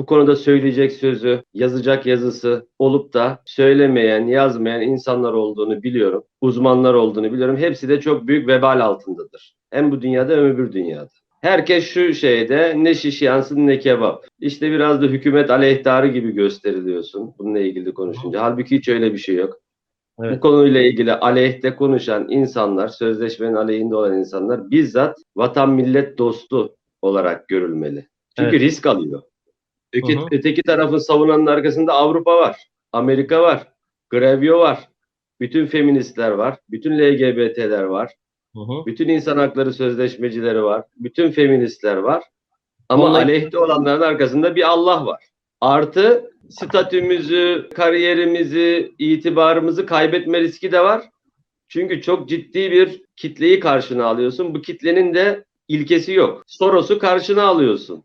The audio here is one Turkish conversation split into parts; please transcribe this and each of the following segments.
bu konuda söyleyecek sözü, yazacak yazısı olup da söylemeyen, yazmayan insanlar olduğunu biliyorum. Uzmanlar olduğunu biliyorum. Hepsi de çok büyük vebal altındadır. Hem bu dünyada hem öbür dünyada. Herkes şu şeyde ne şiş yansın ne kebap. İşte biraz da hükümet aleyhtarı gibi gösteriliyorsun bununla ilgili konuşunca. Halbuki hiç öyle bir şey yok. Evet. Bu konuyla ilgili aleyhte konuşan insanlar, sözleşmenin aleyhinde olan insanlar bizzat vatan millet dostu olarak görülmeli. Çünkü Evet. risk alıyor. Öte, Hı hı. öteki tarafın savunanın arkasında Avrupa var, Amerika var, Grevio var, bütün feministler var, bütün LGBT'ler var, Hı hı. bütün insan hakları sözleşmecileri var, bütün feministler var. Ama Onunla- aleyhte olanların arkasında bir Allah var. Artı statümüzü, kariyerimizi, itibarımızı kaybetme riski de var. Çünkü çok ciddi bir kitleyi karşına alıyorsun. Bu kitlenin de ilkesi yok. Soros'u karşına alıyorsun.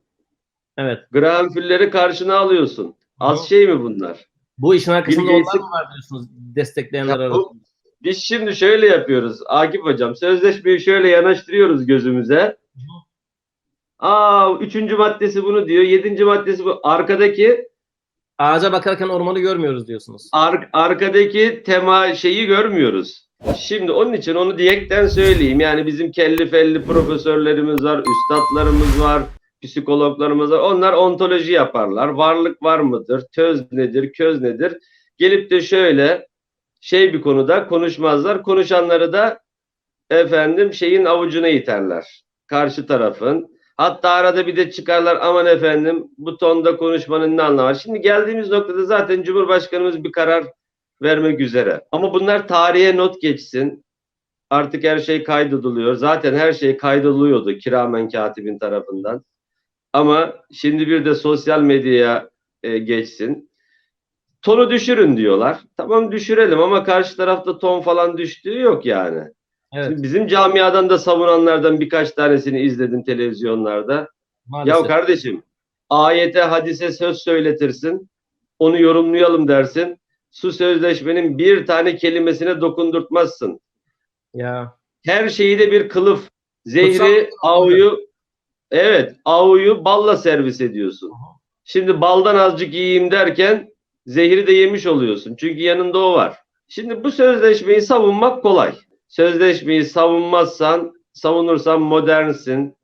Evet. Graham Fuller'i karşına alıyorsun. Az Hı. şey mi bunlar? Bu işin arkasında Bill onlar mı var diyorsunuz destekleyenler arasında? bu- biz şimdi şöyle yapıyoruz Akif Hocam. Sözleşmeyi şöyle yanaştırıyoruz gözümüze. Aa üçüncü maddesi bunu diyor. Yedinci maddesi bu. Arkadaki Ağaca bakarken ormanı görmüyoruz diyorsunuz. ar- arkadaki tema şeyi görmüyoruz. Şimdi onun için onu diyekten söyleyeyim. Yani bizim kelli felli profesörlerimiz var, üstadlarımız var, psikologlarımız var. Onlar ontoloji yaparlar. Varlık var mıdır? Töz nedir? Köz nedir? Gelip de şöyle şey bir konuda konuşmazlar. Konuşanları da efendim şeyin avucuna iterler. Karşı tarafın. Hatta arada bir de çıkarlar aman efendim bu tonda konuşmanın ne anlamı var. Şimdi geldiğimiz noktada zaten Cumhurbaşkanımız bir karar vermek üzere. Ama bunlar tarihe not geçsin. Artık her şey kaydediliyor. Zaten her şey kaydediliyordu kiramen katibin tarafından. Ama şimdi bir de sosyal medyaya e, geçsin. Tonu düşürün diyorlar. Tamam düşürelim ama karşı tarafta ton falan düştüğü yok yani. Evet. Şimdi bizim camiadan da savunanlardan birkaç tanesini izledim televizyonlarda. Maalesef. Ya kardeşim ayete hadise söz söyletirsin. Onu yorumlayalım dersin. Su sözleşmenin bir tane kelimesine dokundurtmazsın. ya. Her şeyi de bir kılıf. Zehri, Kutsal- avuyu evet avuyu balla servis ediyorsun. Şimdi baldan azıcık yiyeyim derken zehri de yemiş oluyorsun. Çünkü yanında o var. Şimdi bu sözleşmeyi savunmak kolay. Sözleşmeyi savunmazsan, savunursan modernsin.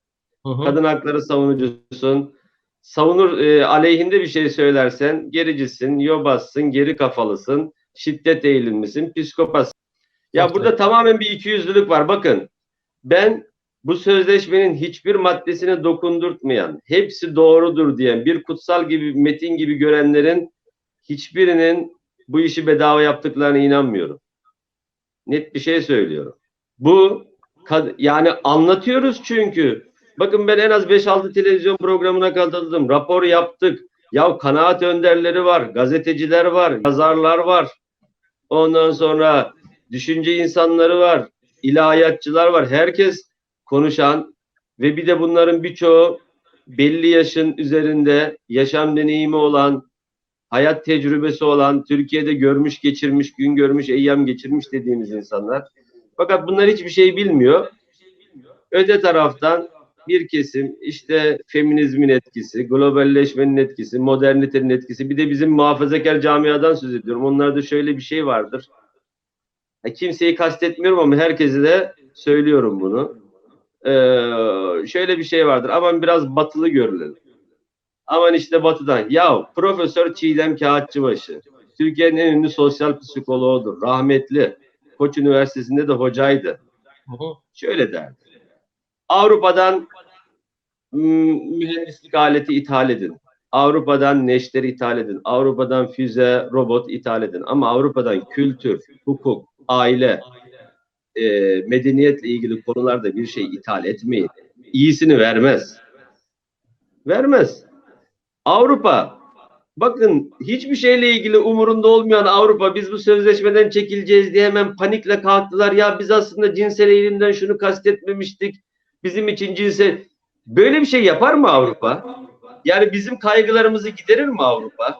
Hı hı. Kadın hakları savunucusun. Savunur e, aleyhinde bir şey söylersen gericisin, yobazsın, geri kafalısın, şiddet eğilimlisin, psikopatsın. Ya Çok burada tamamen bir ikiyüzlülük var. Bakın ben bu sözleşmenin hiçbir maddesine dokundurtmayan, hepsi doğrudur diyen, bir kutsal gibi, metin gibi görenlerin hiçbirinin bu işi bedava yaptıklarına inanmıyorum. Net bir şey söylüyorum. Bu yani anlatıyoruz çünkü. Bakın ben en az 5-6 televizyon programına katıldım. Rapor yaptık. Ya kanaat önderleri var, gazeteciler var, yazarlar var. Ondan sonra düşünce insanları var, ilahiyatçılar var. Herkes konuşan ve bir de bunların birçoğu belli yaşın üzerinde yaşam deneyimi olan, hayat tecrübesi olan, Türkiye'de görmüş, geçirmiş, gün görmüş, eyyam geçirmiş dediğimiz insanlar. Fakat bunlar hiçbir şey bilmiyor. Öte taraftan bir kesim işte feminizmin etkisi, globalleşmenin etkisi, modernitenin etkisi. Bir de bizim muhafazakar camiadan söz ediyorum. Onlarda şöyle bir şey vardır. Ha, kimseyi kastetmiyorum ama herkese de söylüyorum bunu. Ee, şöyle bir şey vardır. Aman biraz batılı görülelim. Aman işte batıdan. Ya Profesör Çiğdem Kağıtçıbaşı. Türkiye'nin en ünlü sosyal psikoloğudur. Rahmetli. Koç Üniversitesi'nde de hocaydı. Şöyle derdi. Avrupa'dan mm, mühendislik aleti ithal edin. Avrupa'dan neşter ithal edin. Avrupa'dan füze, robot ithal edin. Ama Avrupa'dan kültür, hukuk, aile, e, medeniyetle ilgili konularda bir şey ithal etmeyin. İyisini vermez. Vermez. Avrupa bakın hiçbir şeyle ilgili umurunda olmayan Avrupa biz bu sözleşmeden çekileceğiz diye hemen panikle kalktılar. Ya biz aslında cinsel eğilimden şunu kastetmemiştik. Bizim için cinsel böyle bir şey yapar mı Avrupa? Yani bizim kaygılarımızı giderir mi Avrupa?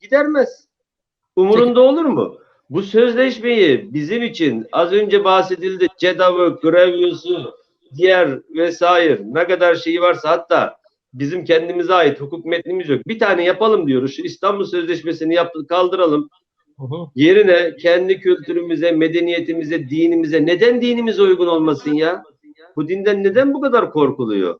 Gidermez. Umurunda olur mu? Bu sözleşmeyi bizim için az önce bahsedildi. CEDAW'ı, Grevious'u, diğer vesaire ne kadar şeyi varsa hatta bizim kendimize ait hukuk metnimiz yok. Bir tane yapalım diyoruz. Şu İstanbul Sözleşmesi'ni yap, kaldıralım. Hı hı. Yerine kendi kültürümüze, medeniyetimize, dinimize neden dinimize uygun olmasın ya? Bu dinden neden bu kadar korkuluyor?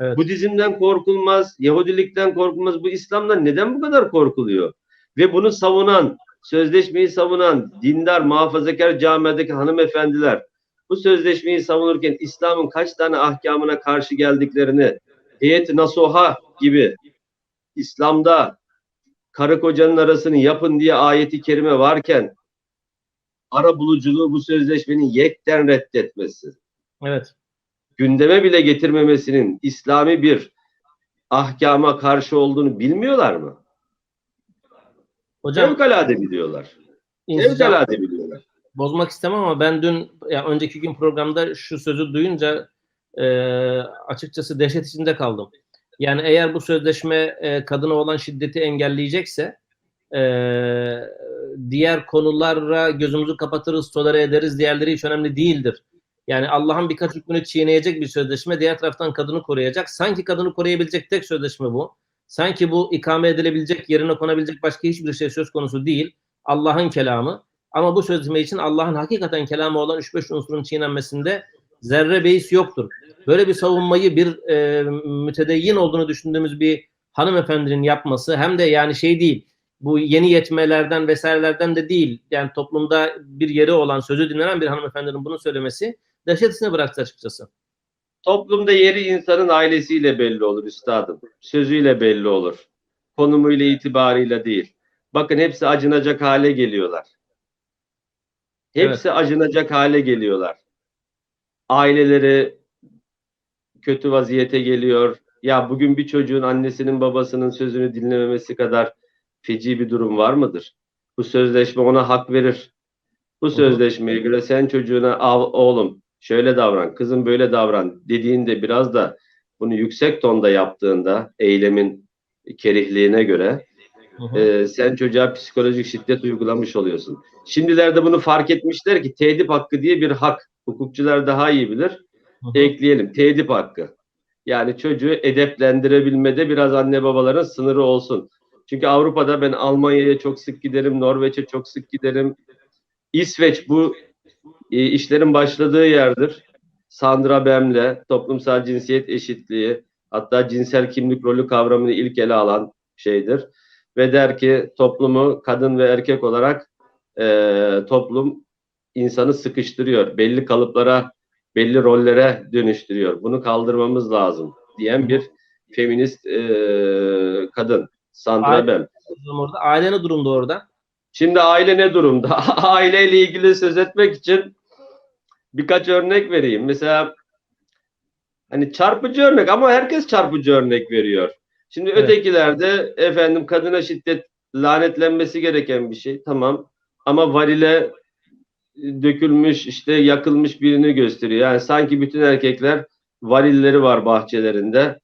Evet. Budizm'den korkulmaz, Yahudilikten korkulmaz. Bu İslam'dan neden bu kadar korkuluyor? Ve bunu savunan, sözleşmeyi savunan dindar, muhafazakar camiadaki hanımefendiler bu sözleşmeyi savunurken İslam'ın kaç tane ahkamına karşı geldiklerini heyet nasuha gibi İslam'da karı kocanın arasını yapın diye ayeti kerime varken ara buluculuğu bu sözleşmenin yekten reddetmesi Evet. gündeme bile getirmemesinin İslami bir ahkama karşı olduğunu bilmiyorlar mı? Hocam Fevkalade biliyorlar. Fevkalade biliyorlar. bozmak istemem ama ben dün ya önceki gün programda şu sözü duyunca e, açıkçası dehşet içinde kaldım. Yani eğer bu sözleşme e, kadına olan şiddeti engelleyecekse e, diğer konulara gözümüzü kapatırız, tolere ederiz, diğerleri hiç önemli değildir. Yani Allah'ın birkaç hükmünü çiğneyecek bir sözleşme, diğer taraftan kadını koruyacak. Sanki kadını koruyabilecek tek sözleşme bu. Sanki bu ikame edilebilecek, yerine konabilecek başka hiçbir şey söz konusu değil. Allah'ın kelamı. Ama bu sözleşme için Allah'ın hakikaten kelamı olan 3-5 unsurun çiğnenmesinde zerre beis yoktur. Böyle bir savunmayı bir e, mütedeyyin olduğunu düşündüğümüz bir hanımefendinin yapması hem de yani şey değil bu yeni yetmelerden vesairelerden de değil yani toplumda bir yeri olan sözü dinlenen bir hanımefendinin bunu söylemesi dehşet bıraktı açıkçası. Toplumda yeri insanın ailesiyle belli olur üstadım. Sözüyle belli olur. Konumuyla itibarıyla değil. Bakın hepsi acınacak hale geliyorlar. Hepsi acınacak hale geliyorlar. Aileleri kötü vaziyete geliyor. Ya bugün bir çocuğun annesinin babasının sözünü dinlememesi kadar feci bir durum var mıdır? Bu sözleşme ona hak verir. Bu sözleşmeye göre sen çocuğuna "Av- oğlum şöyle davran, kızım böyle davran dediğinde biraz da bunu yüksek tonda yaptığında eylemin kerihliğine göre Hı hı. e, sen çocuğa psikolojik şiddet uygulamış oluyorsun. Şimdilerde bunu fark etmişler ki tedip hakkı diye bir hak. Hukukçular daha iyi bilir. Hı hı. Ekleyelim tedip hakkı. Yani çocuğu edeplendirebilmede biraz anne babaların sınırı olsun. Çünkü Avrupa'da ben Almanya'ya çok sık giderim, Norveç'e çok sık giderim. İsveç bu işlerin başladığı yerdir. Sandra Bem'le toplumsal cinsiyet eşitliği hatta cinsel kimlik rolü kavramını ilk ele alan şeydir. Ve der ki toplumu kadın ve erkek olarak e, toplum insanı sıkıştırıyor. Belli kalıplara, belli rollere dönüştürüyor. Bunu kaldırmamız lazım diyen bir feminist e, kadın. Sandra Ay- Bem. Orada. Aile ne durumda orada? Şimdi aile ne durumda? Aileyle ilgili söz etmek için birkaç örnek vereyim. Mesela hani çarpıcı örnek ama herkes çarpıcı örnek veriyor. Şimdi Evet. ötekilerde efendim kadına şiddet lanetlenmesi gereken bir şey. Tamam. Ama varile dökülmüş işte yakılmış birini gösteriyor. Yani sanki bütün erkekler varilleri var bahçelerinde.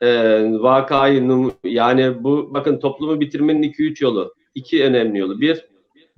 Ee, vakayı yani bu bakın toplumu bitirmenin 2-3 yolu. iki önemli yolu. Bir,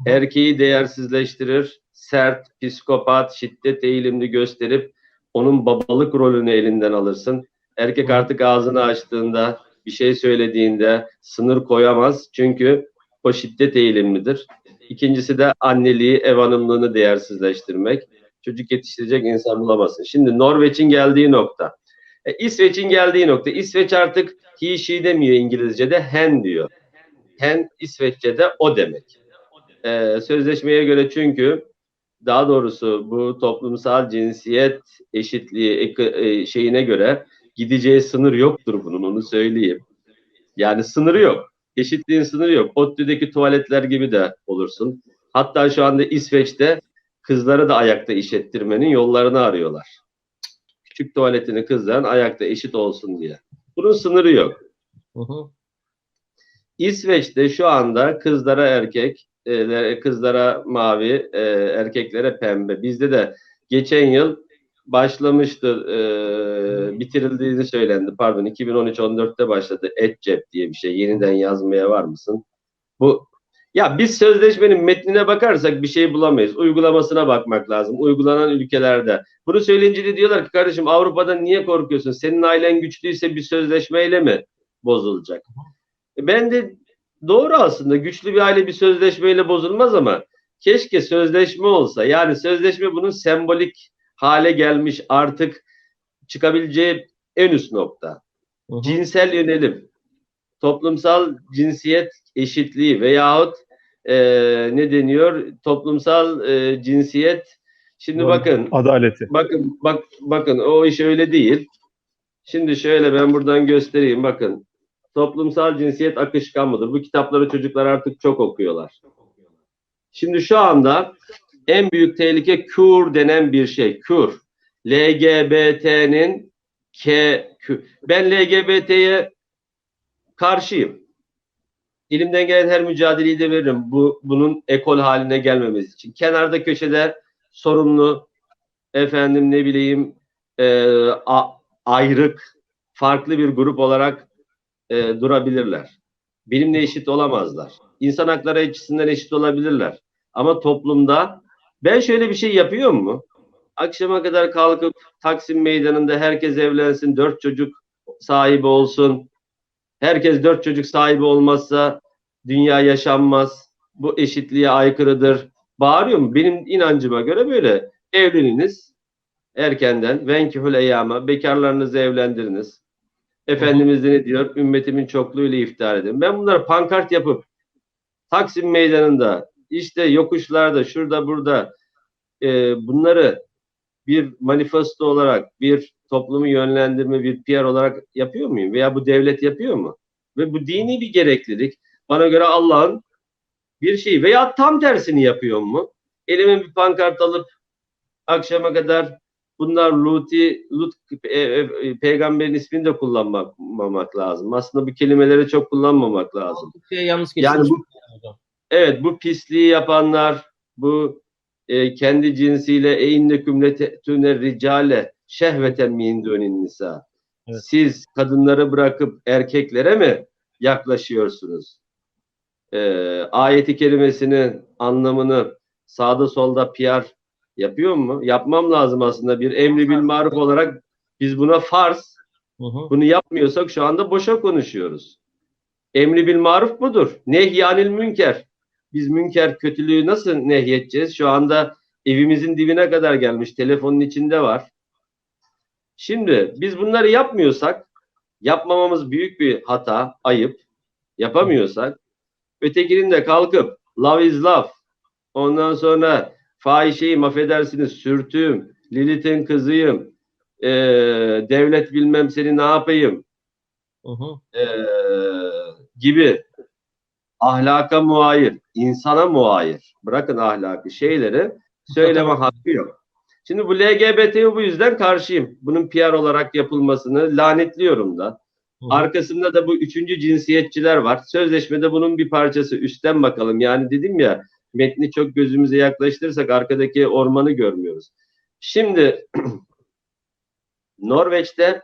erkeği değersizleştirir, sert, psikopat, şiddet eğilimli gösterip onun babalık rolünü elinden alırsın. Erkek artık ağzını açtığında, bir şey söylediğinde sınır koyamaz. Çünkü o şiddet eğilimlidir. İkincisi de anneliği, ev hanımlığını değersizleştirmek. Çocuk yetiştirecek insan bulamazsın. Şimdi Norveç'in geldiği nokta. E, İsveç'in geldiği nokta. İsveç artık he, she demiyor İngilizce'de, hen diyor. Hen İsveççe'de o demek. Ee, sözleşmeye göre çünkü daha doğrusu bu toplumsal cinsiyet eşitliği e, şeyine göre gideceği sınır yoktur bunun onu söyleyeyim. Yani sınırı yok. Eşitliğin sınırı yok. ODTÜ'deki tuvaletler gibi de olursun. Hatta şu anda İsveç'te kızları da ayakta işlettirmenin yollarını arıyorlar. Küçük tuvaletini kızların ayakta eşit olsun diye. Bunun sınırı yok. Hı hı. İsveç'te şu anda kızlara erkek, e, kızlara mavi, e, erkeklere pembe. Bizde de geçen yıl başlamıştı, e, bitirildiğini söylendi. Pardon, 2013-14'te başladı. EdCep diye bir şey. Yeniden yazmaya var mısın? Bu Ya biz sözleşmenin metnine bakarsak bir şey bulamayız. Uygulamasına bakmak lazım. Uygulanan ülkelerde. Bunu söyleyince de diyorlar ki kardeşim Avrupa'da niye korkuyorsun? Senin ailen güçlüyse bir sözleşmeyle mi bozulacak? E Ben de doğru aslında. Güçlü bir aile bir sözleşmeyle bozulmaz ama keşke sözleşme olsa. Yani sözleşme bunun sembolik hale gelmiş artık çıkabileceği en üst nokta. Hı hı. Cinsel yönelim, toplumsal cinsiyet eşitliği veyahut e, ne deniyor? Toplumsal e, cinsiyet. Şimdi Doğru. bakın, Adaleti. bakın, bak, bakın o iş öyle değil. Şimdi şöyle ben buradan göstereyim. Bakın, toplumsal cinsiyet akışkan mıdır? Bu kitapları çocuklar artık çok okuyorlar. Şimdi şu anda en büyük tehlike kur denen bir şey. Kur. LGBT'nin K, Q. Ben LGBT'ye karşıyım. Elimden gelen her mücadeleyi de veririm. Bu bunun ekol haline gelmemesi için. Kenarda köşede sorumlu efendim ne bileyim e, a- ayrık farklı bir grup olarak e, durabilirler. Benimle eşit olamazlar. İnsan hakları açısından eşit olabilirler. Ama toplumda ben şöyle bir şey yapıyor mu? Akşama kadar kalkıp Taksim Meydanı'nda herkes evlensin, dört çocuk sahibi olsun. Herkes dört çocuk sahibi olmazsa dünya yaşanmaz. Bu eşitliğe aykırıdır. Bağırıyor mu? Benim inancıma göre böyle. Evleniniz erkenden. Venkihul eyyama. Bekarlarınızı evlendiriniz. Efendimiz de ne diyor? Ümmetimin çokluğuyla iftar edin. Ben bunları pankart yapıp Taksim Meydanı'nda işte yokuşlarda şurada burada e, bunları bir manifesto olarak bir toplumu yönlendirme bir PR olarak yapıyor muyum? Veya bu devlet yapıyor mu? Ve bu dini bir gereklilik. Bana göre Allah'ın bir şeyi veya tam tersini yapıyor mu? Elime bir pankart alıp akşama kadar bunlar Luti, Lut e, e, peygamberin ismini de kullanmamak lazım. Aslında bu kelimeleri çok kullanmamak lazım. Şey yalnız Yani bu Evet bu pisliği yapanlar, bu e, kendi cinsiyle eyneküm letetüne ricale şehveten min dunin nisa. Evet. Siz kadınları bırakıp erkeklere mi yaklaşıyorsunuz? E, ayeti kerimesinin anlamını sağda solda PR yapıyor mu? Yapmam lazım aslında bir emri bil maruf olarak biz buna farz Hı hı. bunu yapmıyorsak şu anda boşa konuşuyoruz. Emri bil maruf budur. Nehyanil münker. Biz münker kötülüğü nasıl nehyedeceğiz? Şu anda evimizin dibine kadar gelmiş. Telefonun içinde var. Şimdi biz bunları yapmıyorsak yapmamamız büyük bir hata, ayıp. Yapamıyorsak ötekinin de kalkıp love is love ondan sonra fahişeyim affedersiniz sürtüğüm, Lilith'in kızıyım, ee, devlet bilmem seni ne yapayım eee, gibi ahlaka muayir, insana muayir, bırakın ahlakı şeyleri söyleme hakkı yok. Şimdi bu LGBT'ye bu yüzden karşıyım. Bunun PR olarak yapılmasını lanetliyorum da. Hı. Arkasında da bu üçüncü cinsiyetçiler var. Sözleşmede bunun bir parçası. Üstten bakalım. Yani dedim ya metni çok gözümüze yaklaştırırsak arkadaki ormanı görmüyoruz. Şimdi Norveç'te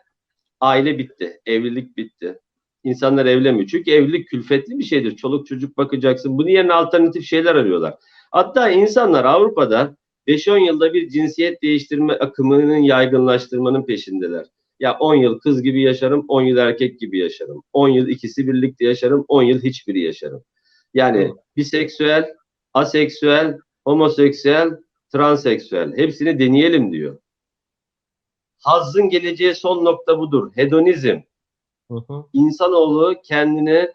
aile bitti. Evlilik bitti. İnsanlar evlenmiyor. Çünkü evlilik külfetli bir şeydir. Çoluk çocuk bakacaksın. Bunun yerine alternatif şeyler arıyorlar. Hatta insanlar Avrupa'da 5-10 yılda bir cinsiyet değiştirme akımının yaygınlaştırmanın peşindeler. Ya 10 yıl kız gibi yaşarım, 10 yıl erkek gibi yaşarım. 10 yıl ikisi birlikte yaşarım, 10 yıl hiçbiri yaşarım. Yani biseksüel, aseksüel, homoseksüel, transseksüel hepsini deneyelim diyor. Hazzın geleceği son nokta budur. Hedonizm. Hı hı. İnsanoğlu kendini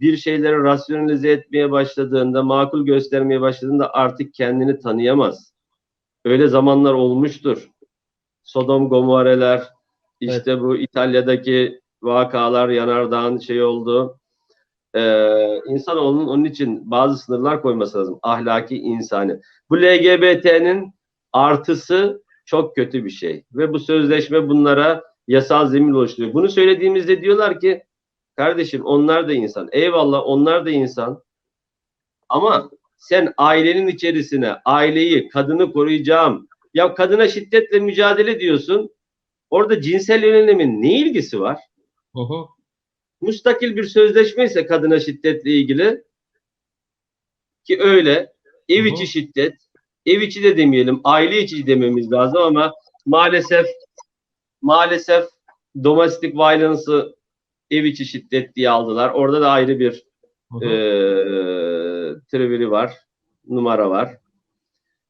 bir şeyleri rasyonalize etmeye başladığında, makul göstermeye başladığında artık kendini tanıyamaz. Öyle zamanlar olmuştur. Sodom Gomorre'ler, işte bu İtalya'daki vakalar, yanardağın şey oldu. Ee, insanoğlunun onun için bazı sınırlar koyması lazım. Ahlaki, insani. Bu LGBT'nin artısı çok kötü bir şey. Ve bu sözleşme bunlara yasal zemin oluşturuyor. Bunu söylediğimizde diyorlar ki kardeşim onlar da insan. Eyvallah onlar da insan. Ama sen ailenin içerisine aileyi, kadını koruyacağım. Ya kadına şiddetle mücadele diyorsun. Orada cinsel yönelimin ne ilgisi var? Hı hı. Müstakil bir sözleşme ise kadına şiddetle ilgili ki öyle ev içi şiddet, ev içi de demeyelim, aile içi dememiz lazım ama maalesef maalesef domestic violence'ı ev içi şiddet diye aldılar. Orada da ayrı bir Hı hı. eee triviri var, numara var.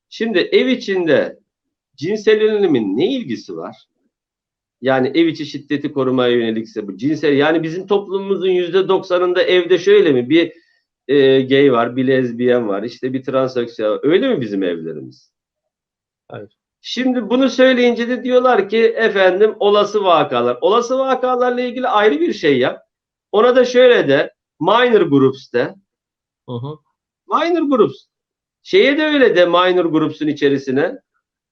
Şimdi ev içinde cinsel yönelimin ne ilgisi var? Yani ev içi şiddeti korumaya yönelikse bu cinsel yani bizim toplumumuzun yüzde doksanında evde şöyle mi bir e, gay var, bir lezbiyen var, işte bir transseksüel var. Öyle mi bizim evlerimiz? Hayır. Şimdi bunu söyleyince de diyorlar ki efendim olası vakalar. Olası vakalarla ilgili ayrı bir şey yap. Ona da şöyle de minor groups de. Hı hı. Minor groups. Şeye de öyle de minor groups'un içerisine.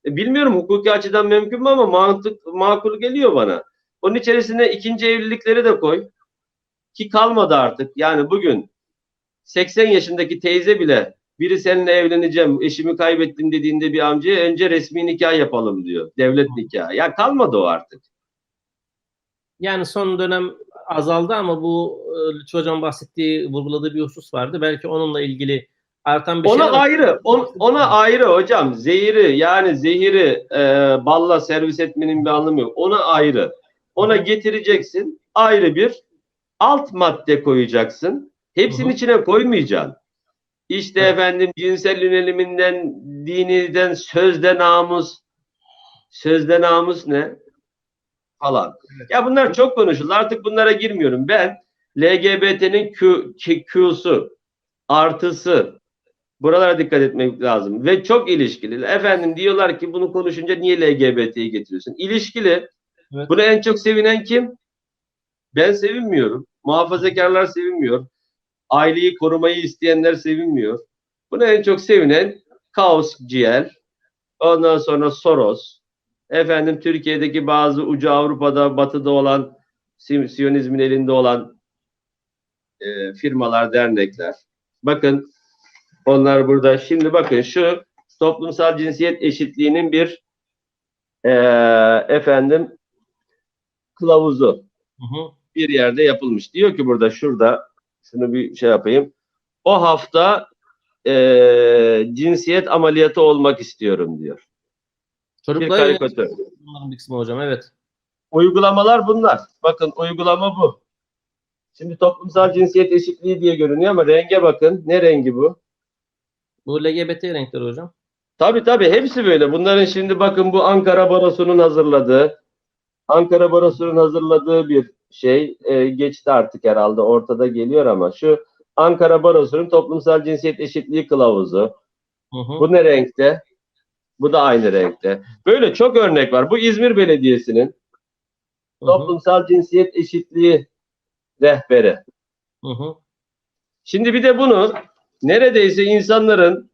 E, bilmiyorum hukuki açıdan mümkün mü ama mantık makul geliyor bana. Onun içerisine ikinci evlilikleri de koy. Ki kalmadı artık. Yani bugün 80 yaşındaki teyze bile biri seninle evleneceğim, eşimi kaybettim dediğinde bir amcaya önce resmi nikah yapalım diyor. Devlet nikahı. Ya kalmadı o artık. Yani son dönem azaldı ama bu e, Lütfü Hocam bahsettiği, vurguladığı bir husus vardı. Belki onunla ilgili artan bir şey Ona ayrı, on- ona ayrı hocam. Zehiri yani zehiri e, balla servis etmenin bir anlamı yok. Ona ayrı. Ona getireceksin. Ayrı bir alt madde koyacaksın. Hepsinin Hı hı. içine koymayacaksın. İşte Evet. efendim cinsel yöneliminden, diniden, sözde namus. Sözde namus ne? Falan. Ya bunlar çok konuşuldu. Artık bunlara girmiyorum. Ben LGBT'nin Q- Q'su, artısı, Buralara dikkat etmek lazım. Ve çok ilişkili. Efendim diyorlar ki bunu konuşunca niye LGBT'yi getiriyorsun? İlişkili. Evet. Bunu en çok sevinen kim? Ben sevinmiyorum. Muhafazakarlar sevinmiyor. Aileyi korumayı isteyenler sevinmiyor. Bunu en çok sevinen Kaos Ciğer. Ondan sonra Soros. Efendim Türkiye'deki bazı ucu Avrupa'da, Batı'da olan Si- Siyonizmin elinde olan e, firmalar, dernekler. Bakın onlar burada. Şimdi bakın şu toplumsal cinsiyet eşitliğinin bir eee, efendim kılavuzu Hı hı. bir yerde yapılmış. Diyor ki burada şurada şunu bir şey yapayım. O hafta eee, cinsiyet ameliyatı olmak istiyorum diyor. Bir Çocuklar karikatür. bunların bir hocam evet. Uygulamalar bunlar. Bakın uygulama bu. Şimdi toplumsal cinsiyet eşitliği diye görünüyor ama renge bakın. Ne rengi bu? Bu LGBT renkleri hocam. Tabii tabii hepsi böyle. Bunların şimdi bakın bu Ankara Barosu'nun hazırladığı Ankara Barosu'nun hazırladığı bir şey e, geçti artık herhalde ortada geliyor ama şu Ankara Barosu'nun toplumsal cinsiyet eşitliği kılavuzu. Hı hı. Bu ne renkte? Bu da aynı renkte. Böyle çok örnek var. Bu İzmir Belediyesi'nin Hı hı. toplumsal cinsiyet eşitliği rehberi. Hı hı. Şimdi bir de bunu neredeyse insanların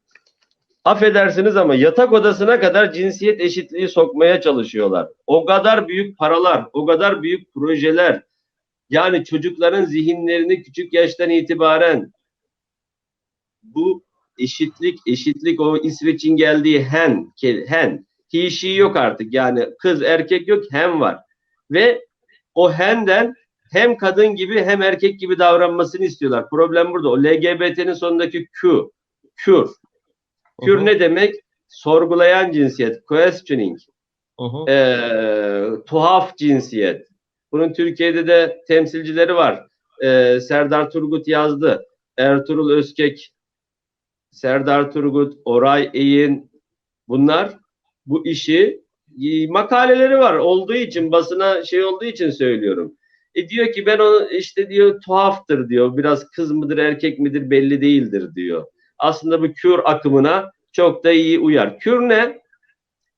affedersiniz ama yatak odasına kadar cinsiyet eşitliği sokmaya çalışıyorlar. O kadar büyük paralar, o kadar büyük projeler. Yani çocukların zihinlerini küçük yaştan itibaren bu eşitlik, eşitlik o İsveç'in geldiği hen, hen, he, she yok artık. Yani kız erkek yok, hem var. Ve o henden hem kadın gibi hem erkek gibi davranmasını istiyorlar. Problem burada. O LGBT'nin sonundaki Q. Kür. Kür ne demek? Sorgulayan cinsiyet. Questioning. Hı. Ee, tuhaf cinsiyet. Bunun Türkiye'de de temsilcileri var. Ee, Serdar Turgut yazdı. Ertuğrul Özkek, Serdar Turgut, Oray Eyin bunlar bu işi makaleleri var olduğu için basına şey olduğu için söylüyorum. E diyor ki ben onu işte diyor tuhaftır diyor. Biraz kız mıdır erkek midir belli değildir diyor. Aslında bu kür akımına çok da iyi uyar. Kür ne?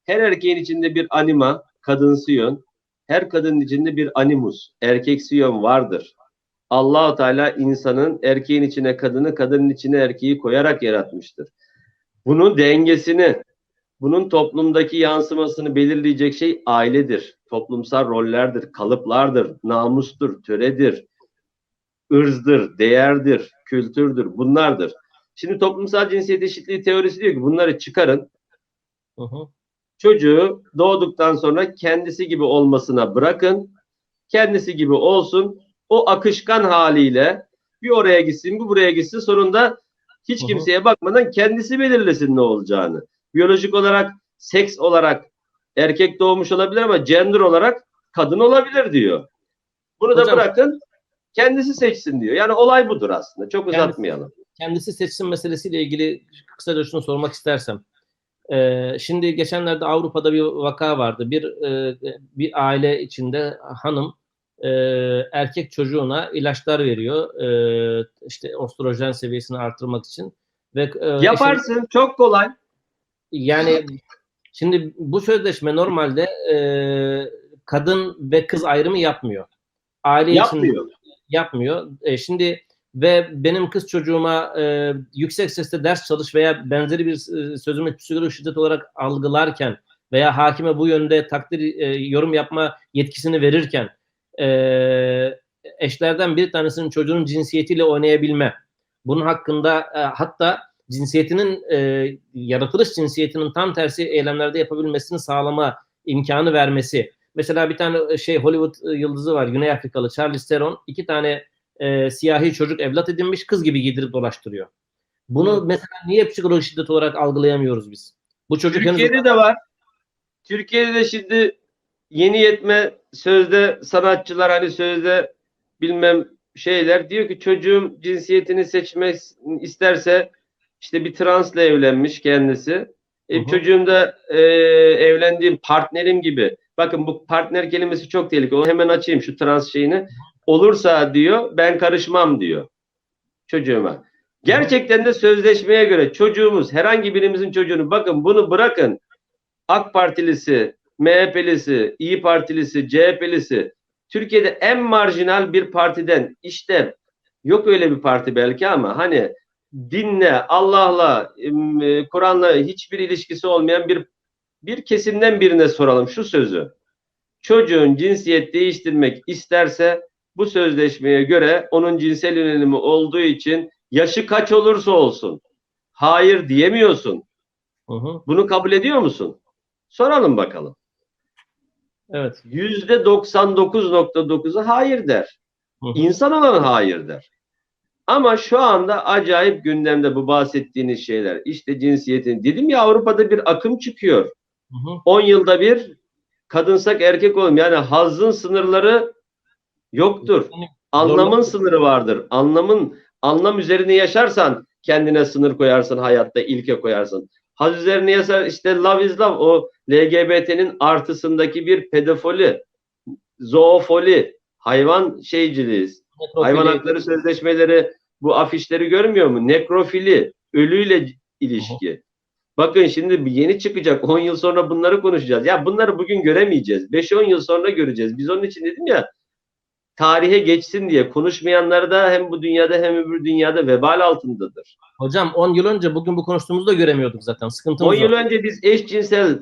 Her erkeğin içinde bir anima, kadınsı yön. Her kadının içinde bir animus, erkeksi yön vardır. Allahu Teala insanın erkeğin içine kadını, kadının içine erkeği koyarak yaratmıştır. Bunun dengesini, bunun toplumdaki yansımasını belirleyecek şey ailedir. Toplumsal rollerdir, kalıplardır, namustur, töredir, ırzdır, değerdir, kültürdür. Bunlardır. Şimdi toplumsal cinsiyet eşitliği teorisi diyor ki bunları çıkarın. Hı hı. Çocuğu doğduktan sonra kendisi gibi olmasına bırakın. Kendisi gibi olsun. O akışkan haliyle bir oraya gitsin, bir buraya gitsin. Sonunda Hiç kimseye bakmadan kendisi belirlesin ne olacağını. Biyolojik olarak, seks olarak erkek doğmuş olabilir ama gender olarak kadın olabilir diyor. Bunu da Hocam- bırakın kendisi seçsin diyor. Yani olay budur aslında. Çok Kendisi- uzatmayalım. kendisi seçsin meselesiyle ilgili kısaca şunu sormak istersem. Ee, şimdi geçenlerde Avrupa'da bir vaka vardı. Bir e, bir aile içinde hanım e, erkek çocuğuna ilaçlar veriyor. E, işte ostrojen seviyesini artırmak için ve e, Yaparsın. Çok kolay. yani şimdi bu sözleşme normalde e, kadın ve kız ayrımı yapmıyor. Aile için Yapmıyor. yapmıyor. E, şimdi ve benim kız çocuğuma e, yüksek sesle ders çalış veya benzeri bir e, sözümü psikolojik şiddet olarak algılarken veya hakime bu yönde takdir e, yorum yapma yetkisini verirken e, eşlerden bir tanesinin çocuğunun cinsiyetiyle oynayabilme. Bunun hakkında e, hatta cinsiyetinin e, yaratılış cinsiyetinin tam tersi eylemlerde yapabilmesini sağlama imkanı vermesi. Mesela bir tane şey Hollywood e, yıldızı var Güney Afrikalı Charlize Theron iki tane e, siyahi çocuk evlat edinmiş kız gibi giydirip dolaştırıyor. Bunu mesela niye psikolojik şiddet olarak algılayamıyoruz biz? Bu çocuk henüz Türkiye'de de var. Türkiye'de de şimdi yeni yetme sözde sanatçılar hani sözde bilmem şeyler diyor ki çocuğum cinsiyetini seçmek isterse işte bir transla evlenmiş kendisi. E, Hı hı. çocuğum da e, evlendiğim partnerim gibi. Bakın bu partner kelimesi çok tehlikeli. Onu hemen açayım şu trans şeyini. Olursa diyor ben karışmam diyor çocuğuma. Gerçekten de sözleşmeye göre çocuğumuz herhangi birimizin çocuğunu bakın bunu bırakın. AK Partilisi, MHP'lisi, İyi Partilisi, CHP'lisi Türkiye'de en marjinal bir partiden işte yok öyle bir parti belki ama hani dinle, Allah'la, e, Kur'an'la hiçbir ilişkisi olmayan bir bir kesimden birine soralım şu sözü. Çocuğun cinsiyet değiştirmek isterse bu sözleşmeye göre onun cinsel yönelimi olduğu için yaşı kaç olursa olsun hayır diyemiyorsun. Hı. Bunu kabul ediyor musun? Soralım bakalım. Evet. Yüzde 99.9'u hayır der. Hı. İnsan olan hayır der. Ama şu anda acayip gündemde bu bahsettiğiniz şeyler. İşte cinsiyetin. Dedim ya Avrupa'da bir akım çıkıyor. Hı hı. 10 yılda bir kadınsak erkek olalım. Yani hazzın sınırları yoktur. Anlamın sınırı vardır. Anlamın anlam üzerine yaşarsan kendine sınır koyarsın hayatta ilke koyarsın. Haz üzerine yaşar işte love is love o LGBT'nin artısındaki bir pedofili, zoofoli, hayvan şeyciliği, hayvan hakları sözleşmeleri bu afişleri görmüyor mu? Nekrofili, ölüyle ilişki. Bakın şimdi yeni çıkacak. 10 yıl sonra bunları konuşacağız. Ya bunları bugün göremeyeceğiz. 5-10 yıl sonra göreceğiz. Biz onun için dedim ya tarihe geçsin diye konuşmayanlar da hem bu dünyada hem öbür dünyada vebal altındadır. Hocam 10 yıl önce bugün bu konuştuğumuzu da göremiyorduk zaten. Sıkıntımız 10 yıl önce biz eşcinsel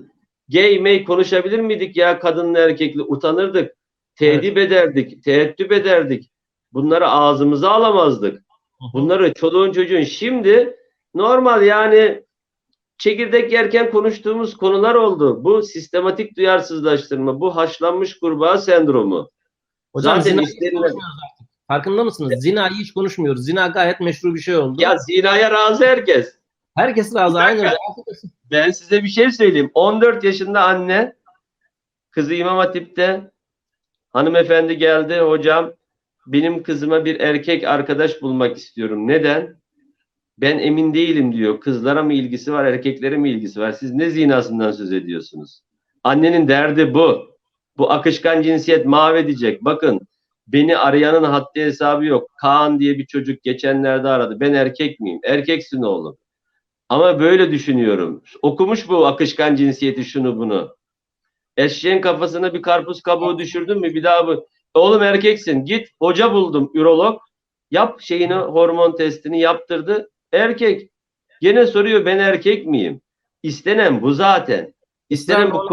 gay may konuşabilir miydik ya kadınla erkekli utanırdık. Teedip ederdik, teeddüp ederdik. Bunları ağzımıza alamazdık. Bunları çoluğun çocuğun şimdi normal yani çekirdek yerken konuştuğumuz konular oldu. Bu sistematik duyarsızlaştırma, bu haşlanmış kurbağa sendromu. Hocam Zaten artık. Farkında mısınız? Zinayı hiç konuşmuyoruz. Zina gayet meşru bir şey oldu. Ya zinaya razı herkes. Herkes razı. Dakika. Ben size bir şey söyleyeyim. 14 yaşında anne kızı İmam Hatip'te hanımefendi geldi hocam benim kızıma bir erkek arkadaş bulmak istiyorum. Neden? Ben emin değilim diyor. Kızlara mı ilgisi var, erkeklere mi ilgisi var? Siz ne zinasından söz ediyorsunuz? Annenin derdi bu. Bu akışkan cinsiyet mahvedecek. Bakın beni arayanın haddi hesabı yok. Kaan diye bir çocuk geçenlerde aradı. Ben erkek miyim? Erkeksin oğlum. Ama böyle düşünüyorum. Okumuş bu akışkan cinsiyeti şunu bunu. Eşeğin kafasına bir karpuz kabuğu düşürdün mü bir daha bu. Oğlum erkeksin. Git hoca buldum ürolog. Yap şeyini hormon testini yaptırdı. Erkek. Gene soruyor ben erkek miyim? İstenen bu zaten. İstenen bu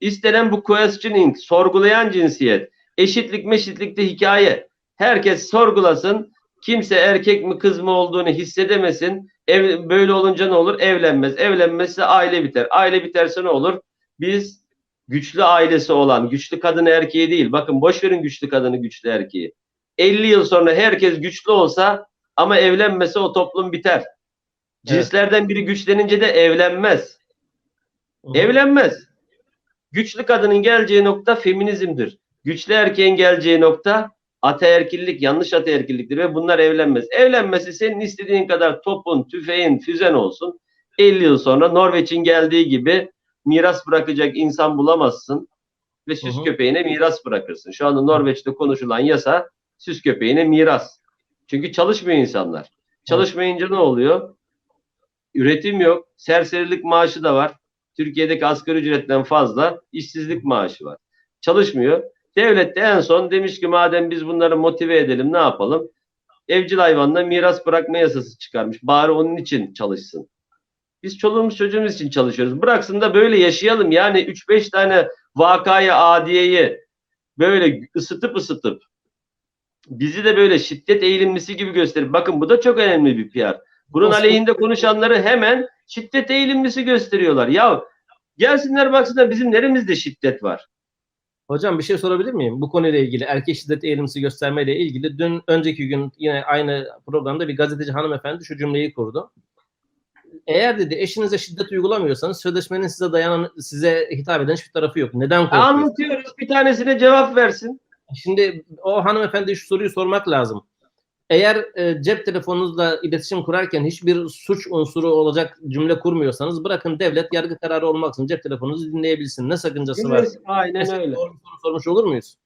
istenen bu questioning, sorgulayan cinsiyet. Eşitlik meşitlikte hikaye. Herkes sorgulasın. Kimse erkek mi kız mı olduğunu hissedemesin. Ev, böyle olunca ne olur? Evlenmez. Evlenmezse aile biter. Aile biterse ne olur? Biz güçlü ailesi olan, güçlü kadın erkeği değil. Bakın boş verin güçlü kadını, güçlü erkeği. 50 yıl sonra herkes güçlü olsa Ama evlenmese o toplum biter. Cinslerden biri güçlenince de evlenmez. Hı. Evlenmez. Güçlü kadının geleceği nokta feminizmdir. Güçlü erkeğin geleceği nokta ataerkillik, yanlış ataerkilliktir ve bunlar evlenmez. Evlenmesi senin istediğin kadar topun, tüfeğin, füzen olsun. 50 yıl sonra Norveç'in geldiği gibi miras bırakacak insan bulamazsın ve süs Hı hı. köpeğine miras bırakırsın. Şu anda Norveç'te konuşulan yasa süs köpeğine miras. Çünkü çalışmıyor insanlar. Çalışmayınca ne oluyor? Üretim yok. Serserilik maaşı da var. Türkiye'deki asgari ücretten fazla işsizlik maaşı var. Çalışmıyor. Devlet de en son demiş ki madem biz bunları motive edelim ne yapalım? Evcil hayvanla miras bırakma yasası çıkarmış. Bari onun için çalışsın. Biz çoluğumuz çocuğumuz için çalışıyoruz. Bıraksın da böyle yaşayalım. Yani 3-5 tane vakayı adiyeyi böyle ısıtıp ısıtıp bizi de böyle şiddet eğilimlisi gibi gösterip bakın bu da çok önemli bir PR. Bunun Aslında- aleyhinde konuşanları hemen şiddet eğilimlisi gösteriyorlar. Ya gelsinler baksınlar bizim neremizde şiddet var. Hocam bir şey sorabilir miyim? Bu konuyla ilgili erkek şiddet eğilimsi göstermeyle ilgili dün önceki gün yine aynı programda bir gazeteci hanımefendi şu cümleyi kurdu. Eğer dedi eşinize şiddet uygulamıyorsanız sözleşmenin size dayanan size hitap eden hiçbir tarafı yok. Neden korkuyorsunuz? Anlatıyoruz bir tanesine cevap versin. Şimdi o hanımefendi şu soruyu sormak lazım. Eğer e, cep telefonunuzla iletişim kurarken hiçbir suç unsuru olacak cümle kurmuyorsanız bırakın devlet yargı kararı olmaksızın cep telefonunuzu dinleyebilsin. Ne sakıncası var? Aynen Mesela öyle. Doğru soru sormuş olur muyuz?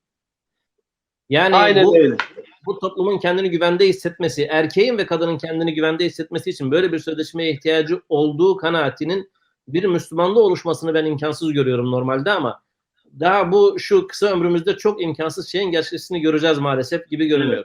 Yani Aynen bu, öyle. Bu toplumun kendini güvende hissetmesi, erkeğin ve kadının kendini güvende hissetmesi için böyle bir sözleşmeye ihtiyacı olduğu kanaatinin bir Müslümanda oluşmasını ben imkansız görüyorum normalde ama daha bu şu kısa ömrümüzde çok imkansız şeyin gerçekçisini göreceğiz maalesef gibi görünüyor.